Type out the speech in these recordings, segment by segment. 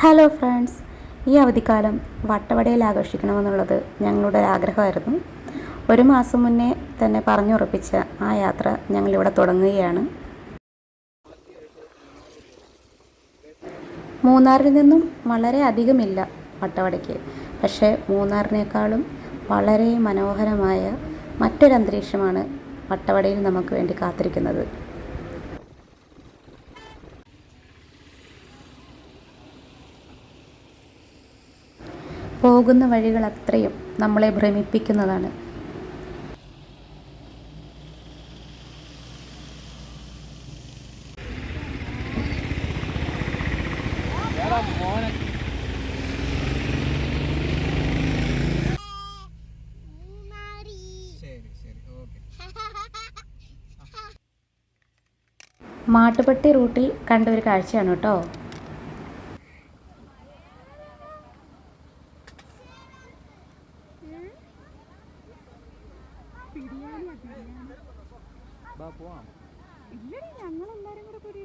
Hello friends ഈ അവധിക്കാലം വട്ടവടയിൽ ആഘോഷിക്കണമെന്നുള്ളത് ഞങ്ങളുടെ ആഗ്രഹമായിരുന്നു ഒരു മാസം മുന്നേ തന്നെ പറഞ്ഞുറപ്പിച്ച ആ യാത്ര ഞങ്ങളിവിടെ തുടങ്ങുകയാണ്. മൂന്നാറിൽ നിന്നും വളരെ അധികമില്ല വട്ടവടയ്ക്ക്. പക്ഷേ മൂന്നാറിനേക്കാളും വളരെ മനോഹരമായ മറ്റൊരന്തരീക്ഷമാണ് വട്ടവടയിൽ നമുക്ക് വേണ്ടി കാത്തിരിക്കുന്നത്. പോകുന്ന വഴികൾ അത്രയും നമ്മളെ ഭ്രമിപ്പിക്കുന്നതാണ്. മാട്ടുപ്പെട്ടി റൂട്ടിൽ കണ്ട ഒരു കാഴ്ചയാണ് കേട്ടോ. ബാ ഞങ്ങൾ എല്ലാരും കൂടെ കൂടി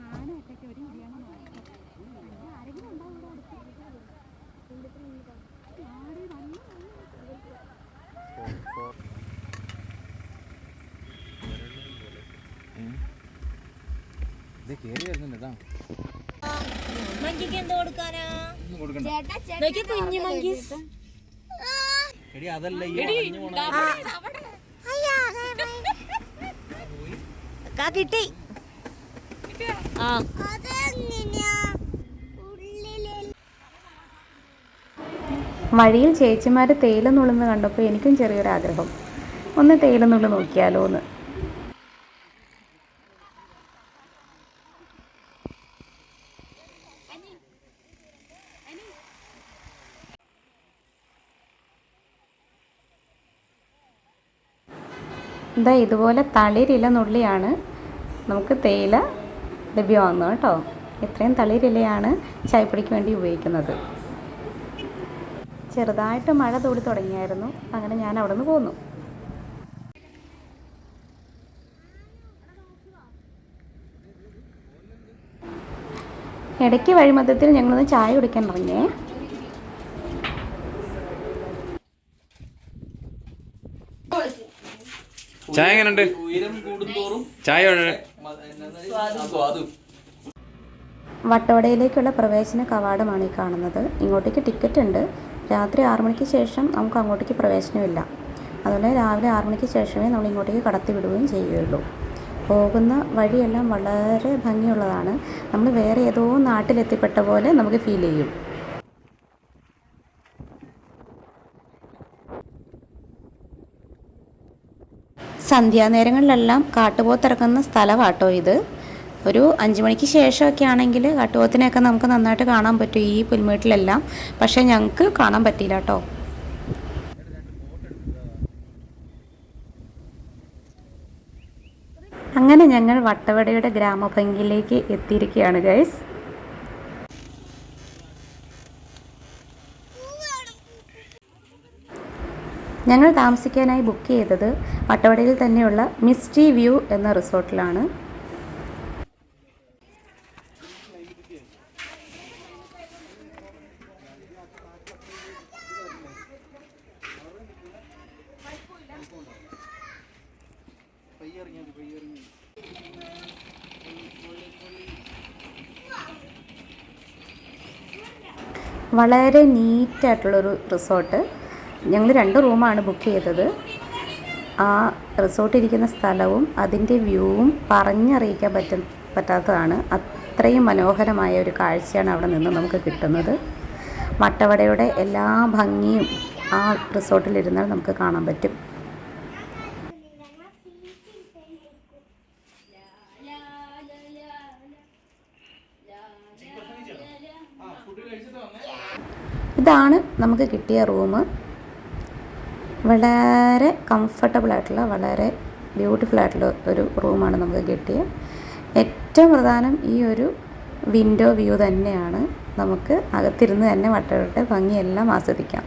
ആന ഒറ്റയ്ക്ക് ഒരു ബിരിയാണി ആരെങ്കിലും ഉണ്ടാവും ഇത് കേറി വരുന്നുണ്ട് ഇതാ. മങ്കിക്ക് എന്ത് കൊടുക്കാനാ? ചേട്ടാ കുഞ്ഞു മങ്കീസ് എടി അതല്ല ഈ വളഞ്ഞു പോണ കാ കിട്ടി. ആ. വഴിയിൽ ചേച്ചിമാർ തേയില നുള്ളുന്ന കണ്ടപ്പോൾ എനിക്കും ചെറിയൊരു ആഗ്രഹം ഒന്ന് തേയില നുള്ളു നോക്കിയാലോ എന്ന് ഇതാ ഇതുപോലെ തളിരില നുള്ളിയാണ് നമുക്ക് തേയില ലഭ്യമാകുന്നത് കേട്ടോ. ഇത്രയും തളിരിലയാണ് ചായപ്പൊടിക്ക് വേണ്ടി ഉപയോഗിക്കുന്നത്. ചെറുതായിട്ട് മഴ തൂടി തുടങ്ങിയായിരുന്നു. അങ്ങനെ ഞാൻ അവിടെ നിന്ന് പോന്നു. ഇടയ്ക്ക് വഴിമധ്യത്തിൽ ഞങ്ങളൊന്ന് ചായ കുടിക്കാൻ ഇറങ്ങിയേ ചായ എങ്ങനെയുണ്ട് ഉയരം കൂടുന്തോറും ചായ വട്ടോടയിലേക്കുള്ള സ്വാദും വട്ടവടയിലേക്കുള്ള പ്രവേശന കവാടമാണ് ഈ കാണുന്നത്. ഇങ്ങോട്ടേക്ക് ടിക്കറ്റ് ഉണ്ട്. രാത്രി ആറു മണിക്ക് ശേഷം നമുക്ക് അങ്ങോട്ടേക്ക് പ്രവേശനമില്ല. അതുപോലെ രാവിലെ ആറു മണിക്ക് ശേഷമേ നമ്മൾ ഇങ്ങോട്ടേക്ക് കടത്തി വിടുകയും ചെയ്യുകയുള്ളൂ. പോകുന്ന വഴിയെല്ലാം വളരെ ഭംഗിയുള്ളതാണ്. നമ്മൾ വേറെ ഏതോ നാട്ടിലെത്തിപ്പെട്ട പോലെ നമുക്ക് ഫീൽ ചെയ്യും. സന്ധ്യാനേരങ്ങളിലെല്ലാം കാട്ടുപോത്തിറക്കുന്ന സ്ഥലമാട്ടോ ഇത്. ഒരു അഞ്ച് മണിക്ക് ശേഷമൊക്കെ ആണെങ്കിൽ കാട്ടുപോത്തിനെയൊക്കെ നമുക്ക് നന്നായിട്ട് കാണാൻ പറ്റും ഈ പുൽമേട്ടിലെല്ലാം. പക്ഷേ ഞങ്ങൾക്ക് കാണാൻ പറ്റിയില്ല കേട്ടോ. അങ്ങനെ ഞങ്ങൾ വട്ടവടയുടെ ഗ്രാമഭംഗിയിലേക്ക് എത്തിയിരിക്കുകയാണ് ഗൈസ്. ഞങ്ങൾ താമസിക്കാനായി ബുക്ക് ചെയ്തത് വട്ടവടയിൽ തന്നെയുള്ള മിസ്റ്റി വ്യൂ എന്ന റിസോർട്ടിലാണ്. വളരെ നീറ്റായിട്ടുള്ളൊരു റിസോർട്ട്. ഞങ്ങൾ രണ്ട് റൂമാണ് ബുക്ക് ചെയ്തത്. ആ റിസോർട്ട് ഇരിക്കുന്ന സ്ഥലവും അതിന്റെ വ്യൂവും പറഞ്ഞറിയിക്കാൻ പറ്റും പറ്റാത്തതാണ്. അത്രയും മനോഹരമായ ഒരു കാഴ്ചയാണ് അവിടെ നിന്ന് നമുക്ക് കിട്ടുന്നത്. വട്ടവടയുടെ എല്ലാ ഭംഗിയും ആ റിസോർട്ടിലിരുന്നാൽ നമുക്ക് കാണാൻ പറ്റും. ഇതാണ് നമുക്ക് കിട്ടിയ റൂം. വളരെ കംഫർട്ടബിൾ ആയിട്ടുള്ള വളരെ ബ്യൂട്ടിഫുൾ ആയിട്ടുള്ള ഒരു റൂമാണ് നമുക്ക് കിട്ടിയത് ഏറ്റവും പ്രധാനം ഈ ഒരു വിൻഡോ വ്യൂ തന്നെയാണ്. നമുക്ക് അകത്തിരുന്ന് തന്നെ വട്ടവരുടെ ഭംഗിയെല്ലാം ആസ്വദിക്കാം.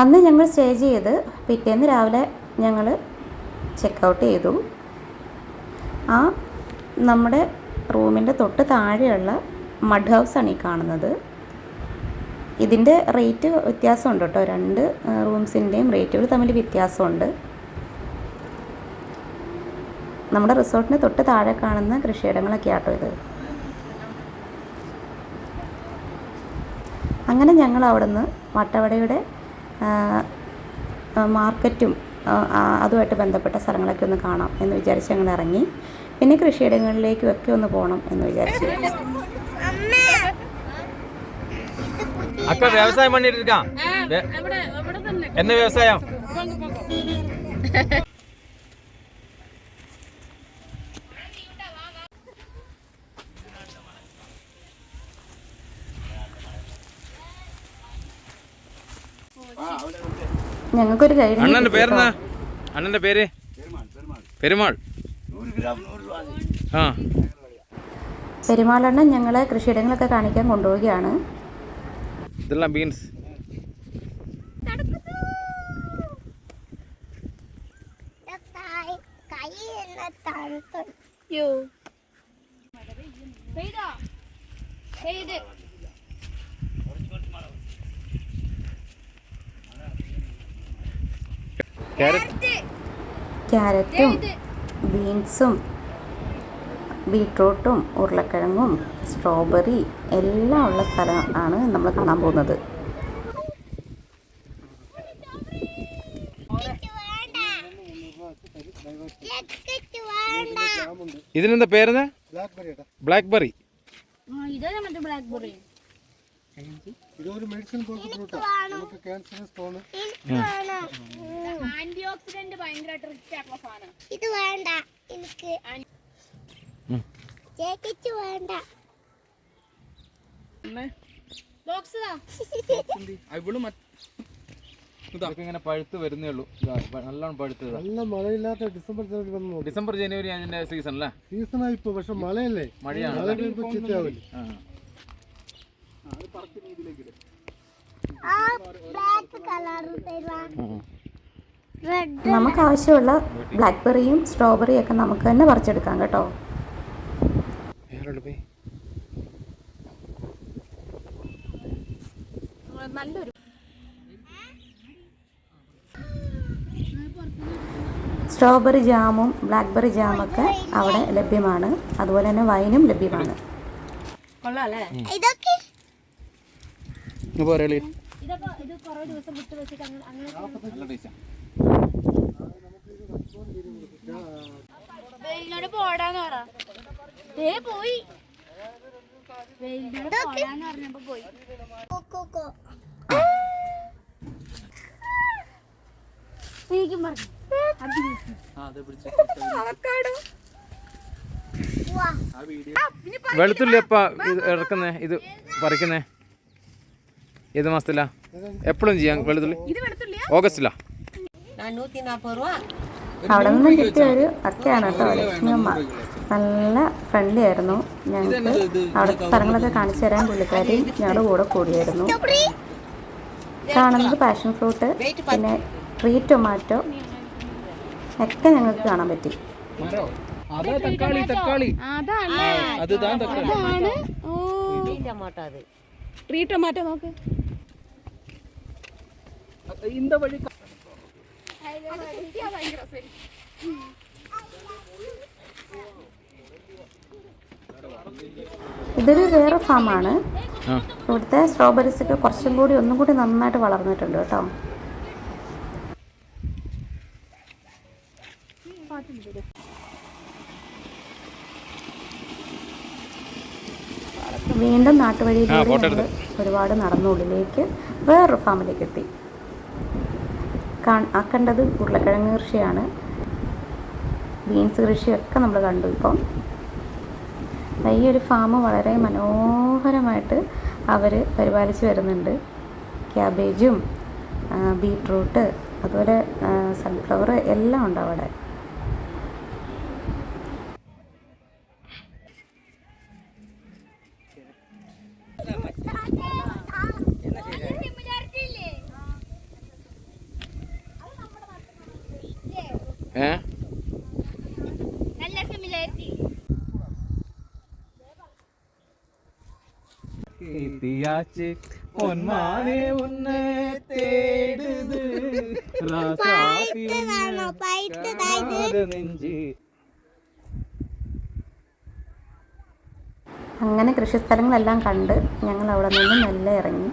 അന്ന് ഞങ്ങൾ സ്റ്റേ ചെയ്ത് പിറ്റേന്ന് രാവിലെ ഞങ്ങൾ ചെക്കൗട്ട് ചെയ്തു. ആ നമ്മുടെ റൂമിന്റെ തൊട്ട് താഴെയുള്ള മഡ് ഹൗസാണ് ഈ കാണുന്നത്. ഇതിന്റെ റേറ്റ് വ്യത്യാസമുണ്ട് കേട്ടോ. രണ്ട് റൂംസിന്റെയും റേറ്റുകൾ തമ്മിൽ വ്യത്യാസമുണ്ട്. നമ്മുടെ റിസോർട്ടിന് തൊട്ട് താഴെ കാണുന്ന കൃഷിയിടങ്ങളൊക്കെ ആട്ടോ ഇത്. അങ്ങനെ ഞങ്ങൾ അവിടുന്ന് വട്ടവടയുടെ മാർക്കറ്റും അതുമായിട്ട് ബന്ധപ്പെട്ട സ്ഥലങ്ങളൊക്കെ ഒന്ന് കാണാം എന്ന് വിചാരിച്ച് ഞങ്ങൾ ഇറങ്ങി. പിന്നെ കൃഷിയിടങ്ങളിലേക്കും ഒക്കെ ഒന്ന് പോകണം എന്ന് വിചാരിച്ചു. എന്ന വ്യവസായം? ഞങ്ങൾക്കൊരു അണ്ണന്റെ അണ്ണന്റെ പേര്? പെരുമാൾ. പെരുമാൾ നൂറ് ഗ്രാം നൂറ് ആ. പെരുമാളണ്ണൻ ഞങ്ങളെ കൃഷിയിടങ്ങളൊക്കെ കാണിക്കാൻ കൊണ്ടുപോവുകയാണ്. ഇതെല്ലാം ബീൻസ് ക്യാരറ്റും ബീൻസും ബീട്രൂട്ടും ഉരുളക്കിഴങ്ങും സ്ട്രോബെറി എല്ലാം ഉള്ള സ്ഥലം ആണ് നമ്മൾ കാണാൻ പോകുന്നത്. ഇതിനെന്താ പേരെന്ന്? ബ്ലാക്ക് ബെറി ഇതൊരു മെഡിസിൻ പോലത്തെ ഫ്രൂട്ടാ നമുക്ക് ക്യാൻസർ സ്റ്റോൺ ആന്റി ഓക്സിഡന്റ് ഭയങ്കരമായിട്ട് റിച്ച് ആയിട്ടുള്ള സാധനം. ഇത് വേണ്ട. എനിക്ക് വേണ്ട. ഇങ്ങനെ പഴുത്ത് വരുന്നേ ഉള്ളൂ. നല്ലോണം പഴുത്ത് നല്ല മഴയില്ലാത്ത ഡിസംബർ ജനുവരി വന്നു ഡിസംബർ ജനുവരി അതിന്റെ സീസൺ അല്ലേ സീസണായി ഇപ്പൊ പക്ഷെ മഴയല്ലേ? മഴയാണ്. നമുക്ക് ആവശ്യമുള്ള ബ്ലാക്ക്ബെറിയും സ്ട്രോബെറിയും ഒക്കെ നമുക്ക് തന്നെ പറിച്ചെടുക്കാം കേട്ടോ. നല്ലൊരു സ്ട്രോബെറി ജാമും ബ്ലാക്ക്ബെറി ജാമൊക്കെ അവിടെ ലഭ്യമാണ്. അതുപോലെ തന്നെ വൈനും ലഭ്യമാണ്. പോടാന്ന് പറ. പോയി. പറഞ്ഞപ്പോ പോയി. കൊക്കോ. ശരിക്കും പറഞ്ഞു വെളുത്തുള്ളി എപ്പാ ഇത് ഇറക്കുന്നേ? ഇത് പറിക്കുന്നേ? ഏത് മാസത്തിലാ? എപ്പോഴും ചെയ്യാം വെളുത്തുള്ളി. ഓഗസ്റ്റിലാ. നാനൂറ്റി നാൽപ്പത് രൂപ. അവിടെ നിന്ന് കിട്ടിയ ഒരു അക്കയാണ് കേട്ടോ ലക്ഷ്മിയമ്മ. നല്ല ഫ്രണ്ട്ലി ആയിരുന്നു ഞങ്ങൾക്ക്. അവിടുത്തെ സ്ഥലങ്ങളൊക്കെ കാണിച്ചു തരാൻ പുള്ളിക്കാരി ഞങ്ങളുടെ കൂടെ കൂടിയായിരുന്നു. കാണുന്നത് പാഷൻ ഫ്രൂട്ട് പിന്നെ ട്രീ ടൊമാറ്റോ ഒക്കെ ഞങ്ങൾക്ക് കാണാൻ പറ്റി. അതാ തക്കാളി തക്കാളി. ടൊമാറ്റോ നോക്ക്. ഇന്ത വഴി ഇതൊരു വേറെ ഫാമാണ് ഇവിടുത്തെ സ്ട്രോബെറീസ് ഒക്കെ കുറച്ചും കൂടി ഒന്നും കൂടി നന്നായിട്ട് വളർന്നിട്ടുണ്ട് കേട്ടോ. വീണ്ടും നാട്ടുവഴിയിലൂടെ ഒരുപാട് നടന്നുള്ളിലേക്ക് വേറൊരു ഫാമിലേക്ക് എത്തി. ആ കണ്ടത് ഉരുളക്കിഴങ്ങ് കൃഷിയാണ്. ബീൻസ് കൃഷിയൊക്കെ നമ്മൾ കണ്ടു ഇപ്പം. ഈ ഒരു ഫാം വളരെ മനോഹരമായിട്ട് അവർ പരിപാലിച്ച് വരുന്നുണ്ട്. ക്യാബേജും ബീട്രൂട്ട് അതുപോലെ സൺഫ്ലവർ എല്ലാം ഉണ്ട് അവിടെ. ഏ? നല്ല സിമിലാരിറ്റി കിട്ടിയാച്ച് പൊന്മാനെ ഉന്നെ തേടുത്. റാസാത്തി പഴുത്തതാണോ പഴുത്തതായത് അങ്ങനെ കൃഷിസ്ഥലങ്ങളെല്ലാം കണ്ട് ഞങ്ങൾ അവിടെ നിന്ന് നല്ല ഇറങ്ങി.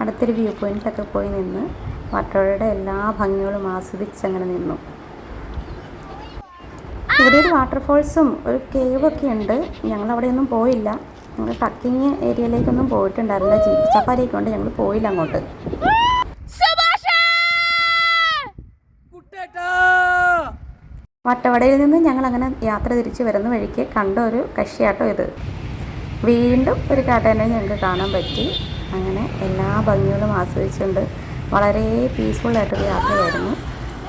അടുത്തൊരു വ്യൂ പോയിന്റിലൊക്കെ പോയി നിന്ന് വട്ടവടയുടെ എല്ലാ ഭംഗികളും ആസ്വദിച്ച് അങ്ങനെ നിന്നു. ഇവിടെ ഒരു വാട്ടർഫോൾസും ഒരു കേവ് ഒക്കെ ഉണ്ട്. ഞങ്ങൾ അവിടെയൊന്നും പോയില്ല ഞങ്ങൾ ട്രക്കിങ് ഏരിയയിലേക്കൊന്നും പോയിട്ടുണ്ടായിരുന്നില്ല. ജീപ്പ് സഫാരിയൊക്കെ ഉണ്ട്. ഞങ്ങൾ പോയില്ല അങ്ങോട്ട്. വട്ടവടയിൽ നിന്ന് ഞങ്ങൾ അങ്ങനെ യാത്ര തിരിച്ചു വരുന്ന വഴിക്ക് കണ്ട ഒരു കഷിയാട്ടോ ഇത്. വീണ്ടും ഒരു കാട്ടനെ ഞങ്ങൾക്ക് കാണാൻ പറ്റി. അങ്ങനെ എല്ലാ ഭംഗികളും ആസ്വദിച്ചുകൊണ്ട് വളരെ പീസ്ഫുള്ളായിട്ടൊരു ആയിട്ടൊരു യാത്രയായിരുന്നു.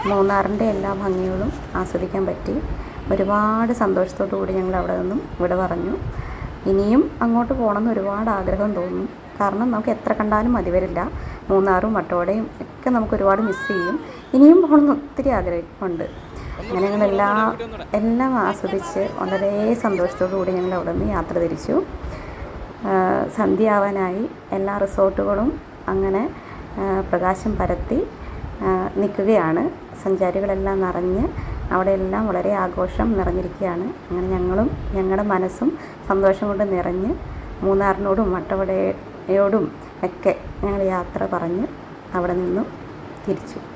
മൂന്നാറിന്റെ എല്ലാ ഭംഗികളും ആസ്വദിക്കാൻ പറ്റി. ഒരുപാട് സന്തോഷത്തോടു കൂടി ഞങ്ങൾ അവിടെ നിന്നും ഇവിടെ പറഞ്ഞു. ഇനിയും അങ്ങോട്ട് പോകണമെന്ന് ഒരുപാട് ആഗ്രഹം തോന്നും. കാരണം നമുക്ക് എത്ര കണ്ടാലും മതി വരില്ല. മൂന്നാറും വട്ടവടയും ഒക്കെ നമുക്ക് ഒരുപാട് മിസ് ചെയ്യും. ഇനിയും പോകണമെന്ന് ഒത്തിരി ആഗ്രഹമുണ്ട്. അങ്ങനെ ഞങ്ങളെല്ലാം എല്ലാം ആസ്വദിച്ച് വളരെ സന്തോഷത്തോടു കൂടി ഞങ്ങൾ അവിടെ നിന്ന് യാത്ര തിരിച്ചു. സന്ധ്യ സന്ധ്യയാവാനായി എല്ലാ റിസോർട്ടുകളും അങ്ങനെ പ്രകാശം പരത്തി നിൽക്കുകയാണ്. സഞ്ചാരികളെല്ലാം നിറഞ്ഞ് അവിടെയെല്ലാം വളരെ ആഘോഷം നിറഞ്ഞിരിക്കുകയാണ്. അങ്ങനെ ഞങ്ങളും ഞങ്ങളുടെ മനസ്സും സന്തോഷം കൊണ്ട് നിറഞ്ഞ് മൂന്നാറിനോടും വട്ടവടയോടും ഒക്കെ ഞങ്ങൾ യാത്ര പറഞ്ഞ് അവിടെ നിന്നും തിരിച്ചു.